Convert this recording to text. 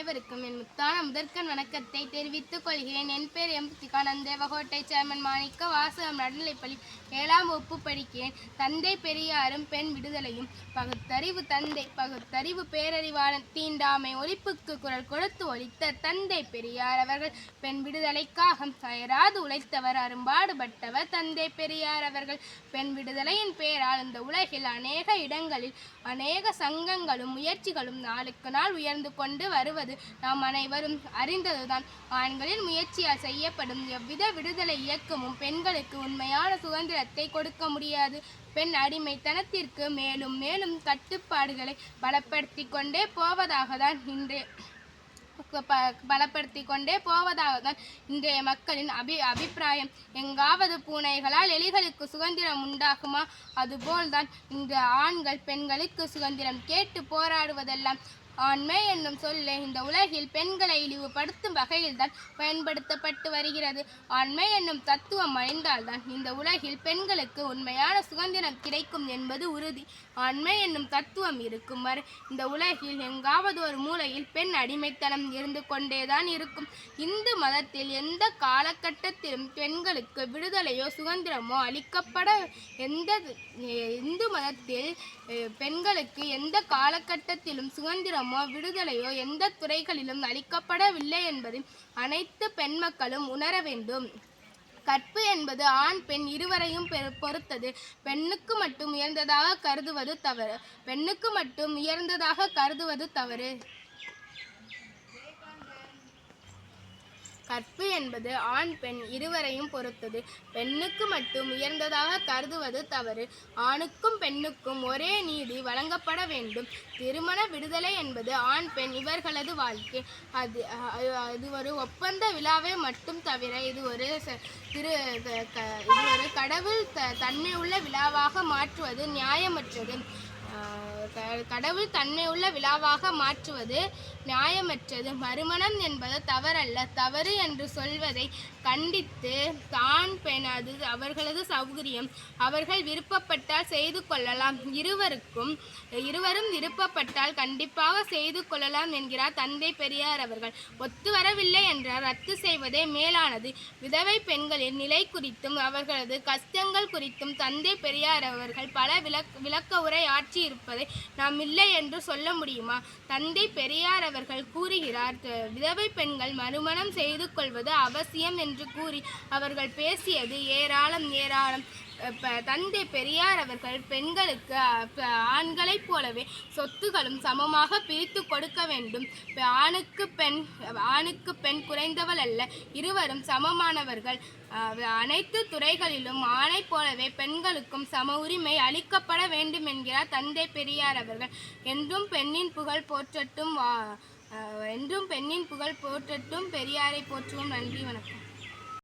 அனைவருக்கும் என் முத்தான முதற்கண் வணக்கத்தை தெரிவித்துக் கொள்கிறேன். என் பேர் எம். சிகானந்த் தேவகோட்டை சேர்மன் மாணிக்க வாசகம் நடுநிலைப்பள்ளி ஏழாம் வகுப்பு படிக்கிறேன் தந்தை பெரியாரும் பெண் விடுதலையும் பகுத்தறிவு தந்தை பகுத்தறிவு பேரறிவாளன் தீண்டாமை ஒழிப்புக்கு குரல் கொடுத்து ஒழித்த தந்தை பெரியார் அவர்கள். பெண் விடுதலைக்காக அயராது உழைத்தவர் அரும்பாடுபட்டவர் தந்தை பெரியார் அவர்கள். பெண் விடுதலையின் பெயரால் இந்த உலகில் அநேக இடங்களில் அநேக சங்கங்களும் முயற்சிகளும் நாளுக்கு நாள் உயர்ந்து கொண்டு வருவது நாம் அனைவரும் அறிந்ததுதான். ஆண்களின் முயற்சியால் செய்யப்படும் எவ்வித விடுதலை இயக்கமும் பெண்களுக்கு உண்மையான சுதந்திர சுதந்திரத்தை கொடுக்க முடியாது. பெண் அடிமைத்தனத்திற்கு மேலும் மேலும் கட்டுப்பாடுகளை பலப்படுத்தி கொண்டே போவதாக தான் இன்றைய பலப்படுத்தி கொண்டே போவதாக தான் இன்றைய மக்களின் அபி அபிப்பிராயம். எங்காவது பூனைகளால் எலிகளுக்கு சுதந்திரம் உண்டாகுமா? அதுபோல்தான் இந்த ஆண்கள் பெண்களுக்கு சுதந்திரம். கேட்டு போராடுவதெல்லாம் ஆண்மை என்னும் சொல்லே இந்த உலகில் பெண்களை இழிவுபடுத்தும் வகையில்தான் பயன்படுத்தப்பட்டு வருகிறது. ஆண்மை என்னும் தத்துவம் அழிந்தால்தான் இந்த உலகில் பெண்களுக்கு உண்மையான சுதந்திரம் கிடைக்கும் என்பது உறுதி. ஆண்மை என்னும் தத்துவம் இருக்கும் வரை இந்த உலகில் எங்காவது ஒரு மூலையில் பெண் அடிமைத்தனம் இருந்து கொண்டேதான் இருக்கும். இந்து மதத்தில் எந்த காலகட்டத்திலும் பெண்களுக்கு விடுதலையோ சுதந்திரமோ அளிக்கப்பட எந்த இந்து மதத்தில் பெண்களுக்கு எந்த காலகட்டத்திலும் சுதந்திரம் விடுதலையோ எந்த துறைகளிலும் அளிக்கப்படவில்லை என்பதை அனைத்து பெண் மக்களும் உணர வேண்டும். கற்பு என்பது ஆண் பெண் இருவரையும் பொறுத்தது. பெண்ணுக்கு மட்டும் உயர்ந்ததாக கருதுவது தவறு. பெண்ணுக்கு மட்டும் உயர்ந்ததாக கருதுவது தவறு. கற்பு என்பது ஆண் பெண் இருவரையும் பொறுத்தது. பெண்ணுக்கு மட்டும் உயர்ந்ததாக கருதுவது தவறு. ஆணுக்கும் பெண்ணுக்கும் ஒரே நீதி வழங்கப்பட வேண்டும். திருமண விடுதலை என்பது ஆண் பெண் இவர்களது வாழ்க்கை. அது அது ஒரு ஒப்பந்த விழாவை மட்டும் தவிர இது ஒரு ச- திரு இது ஒரு கடவுள் த தன்மையுள்ள விழாவாக மாற்றுவது நியாயமற்றது. க- கடவுள் தன்மையுள்ள விழாவாக மாற்றுவது நியாயமற்றது மறுமணம் என்பது தவறல்ல. தவறு என்று சொல்வதை கண்டித்து தான் பெண் அது அவர்களது சௌகரியம். அவர்கள் விருப்பப்பட்டால் செய்து கொள்ளலாம். இருவருக்கும் இருவரும் விருப்பப்பட்டால் கண்டிப்பாக செய்து கொள்ளலாம் என்கிறார் தந்தை பெரியார் அவர்கள். ஒத்து வரவில்லை என்றால் ரத்து செய்வதே மேலானது. விதவை பெண்களின் நிலை குறித்தும் அவர்களது கஷ்டங்கள் குறித்தும் தந்தை பெரியார் அவர்கள் பல விளக் விளக்க உரை ஆற்றியிருப்பதை நாம் இல்லை என்று சொல்ல முடியுமா? தந்தை பெரியார் அவர்கள் கூறுகிறார் விதவை பெண்கள் மறுமணம் செய்து கொள்வது அவசியம் என்று கூறி அவர்கள் பேசியது ஏராளம் ஏராளம். தந்தை பெரியார் அவர்கள் பெண்களுக்கு ஆண்களைப் போலவே சொத்துகளும் சமமாக பிரித்து கொடுக்க வேண்டும். ஆணுக்கு பெண் ஆணுக்கு பெண் குறைந்தவள் அல்ல இருவரும் சமமானவர்கள். அனைத்து துறைகளிலும் ஆணைப் போலவே பெண்களுக்கும் சம உரிமை அளிக்கப்பட வேண்டும் என்கிறார் தந்தை பெரியார் அவர்கள். என்றும் பெண்ணின் புகழ் போற்றட்டும் வா- என்றும் பெண்ணின் புகழ் போற்றட்டும் பெரியாரை போற்றுவோம். நன்றி வணக்கம்.